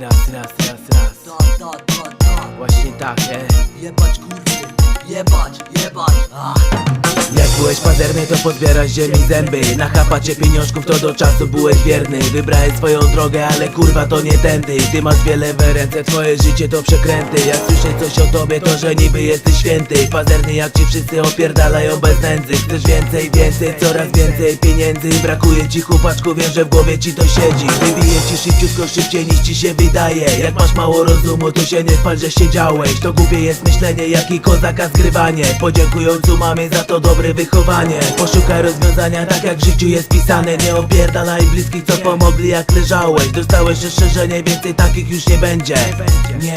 raz, raz, raz, raz Da, da, da, da Właśnie tak, e Jebać kurwy, jebać, jebać ah. Byłeś pazerny to pozbierasz ziemi zęby. Nachapa cię pieniążków to do czasu byłeś wierny. Wybrałeś swoją drogę, ale kurwa to nie tędy. Ty masz wiele w ręce, twoje życie to przekręty. Jak słyszę coś o tobie to że niby jesteś święty. Pazerny jak ci wszyscy opierdalają bez nędzy. Chcesz więcej, więcej, coraz więcej pieniędzy. Brakuje ci chłopaczku, wiem, że w głowie ci to siedzi. Wybije ci szybciutko, szybciej niż ci się wydaje. Jak masz mało rozumu, to się nie chwal, że siedziałeś. To głupie jest myślenie, jak i kozaka zgrywanie. Podziękującu mamie za to dobre wychowanie. Poszukaj rozwiązania, tak jak w życiu jest pisane. Nie opierdalaj bliskich, co pomogli jak leżałeś. Dostałeś rozszerzenie, więcej takich już nie będzie. Nie,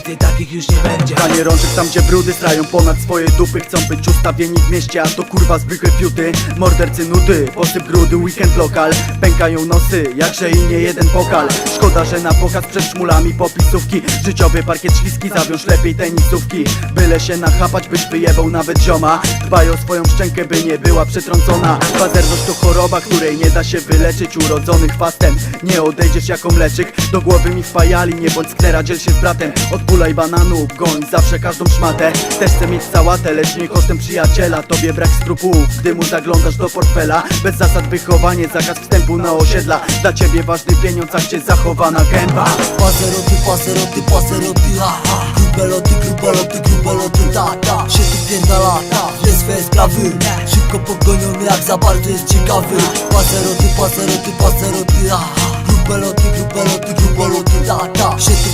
więcej takich już nie będzie. Pranie rączek tam gdzie brudy strają ponad swoje dupy Chcą być ustawieni w mieście, a to kurwa zwykłe fiuty. Mordercy nudy, posyp grudy, weekend lokal. Pękają nosy, jakże i nie jeden pokal. Szkoda, że na pokaz przed szmulami popisówki. Życiowy parkiet śliski, zawiąż lepiej tenisówki. Byle się nachapać, byś wyjebał nawet zioma. Dbaj o swoją szczękę, by nie była przetrącona. Pazerność to choroba, której nie da się wyleczyć. Urodzony chwastem, nie odejdziesz jako mleczyk. Do głowy mi wpajali, nie bądź sklera, dziel się z bratem Odpulaj bananu, goń zawsze każdą szmatę. Też chcę mieć sałatę, lecz nie kosztem przyjaciela. Tobie brak skrupułów, gdy mu zaglądasz do portfela. Bez zasad wychowanie, zakaz wstępu na osiedla. Dla ciebie ważny pieniądz, a gdzie zachowana gęba? Paseroty, paseroty, paseroty, ha, Grube loty, grube loty, grube loty, ta, ta. Się tu pierdala, wie swoje sprawy. Szybko pogoniony, jak za bardzo jest ciekawy. Paseroty, paseroty, paseroty, ha, Grube loty, grube loty, grube loty, ta, ta. Się tu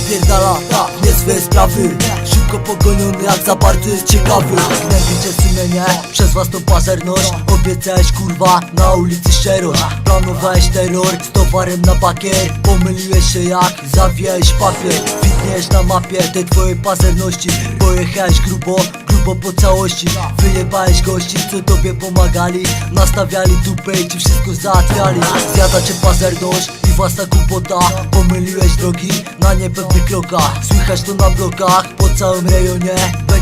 wie swoje sprawy Szybko pogoniony, jak za bardzo jest ciekawy. Gnębicie sumienie przez własną pazerność. Obiecałeś kurwa na ulicy szczerość. Planowałeś terror z towarem na bakier Pomyliłeś się jak zawijałeś papier. Widniejesz na mapie tej twojej pazerności. Pojechałeś grubo, grubo po całości. Wyjebałeś gości, co tobie pomagali. Nastawiali dupę i ci wszystko załatwiali. Zjada cię pazerność i własna głupota. Pomyliłeś drogi na niepewnych krokach Słychać to na blokach po całym rejonie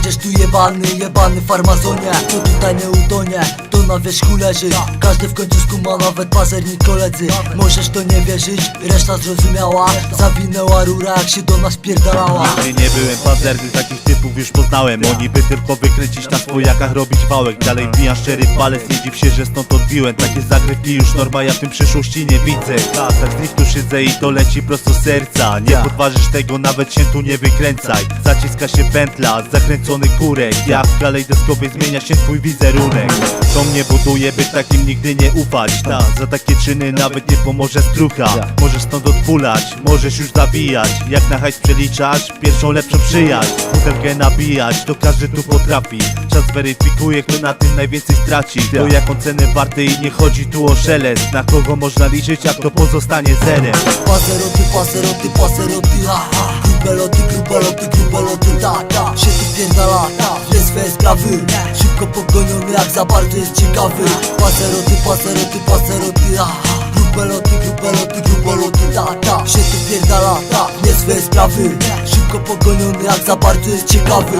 Będziesz tu jebany, jebany farmazonie. Co tutaj nie utonie, to na wierzchu leży. Każdy w końcu skuma, nawet pazerni koledzy. Możesz to nie wierzyć, reszta zrozumiała. Zawinęła rura jak się do nas pierdalała. Nigdy nie byłem pazerny, takich typów już poznałem. Oni by tylko wykręcić na swojakach, robić wałek. Dalej wbijam szczery palec, nie dziw się, że stąd odbiłem. Takie zagrywki już norma, ja w tym przyszłości nie widzę. Tak, tak z nich tu siedzę i to leci prosto z serca. Nie podważysz tego, nawet się tu nie wykręcaj. Zaciska się pętla, zakręcony kurek. Jak w kalejdoskopie zmienia się twój wizerunek. To mnie buduje, by takim nigdy nie ufać. Ta, za takie czyny nawet nie pomoże skrucha Możesz stąd odpulać, możesz już zabijać. Jak na hajs przeliczasz, pierwszą lepszą przyjaźń. Butelkę nabijać, to każdy tu potrafi. Czas weryfikuje, kto na tym najwięcej straci. To jaką cenę warty i nie chodzi tu o szelest. Na kogo można liczyć, jak to pozostanie zerem? Paseroty, paseroty, paseroty, ha, ha. Grube loty, grube loty, grube loty, ta, ta. Się tu pierdala, ta, sprawy Szybko pogoniony, jak za bardzo jest ciekawy Paseroty, paseroty, paseroty, ha, ha. Grube loty, grube loty, grube loty, ta, ta Się tu pierdala, ta, wie swoje sprawy Szybko pogoniony, jak za bardzo jest ciekawy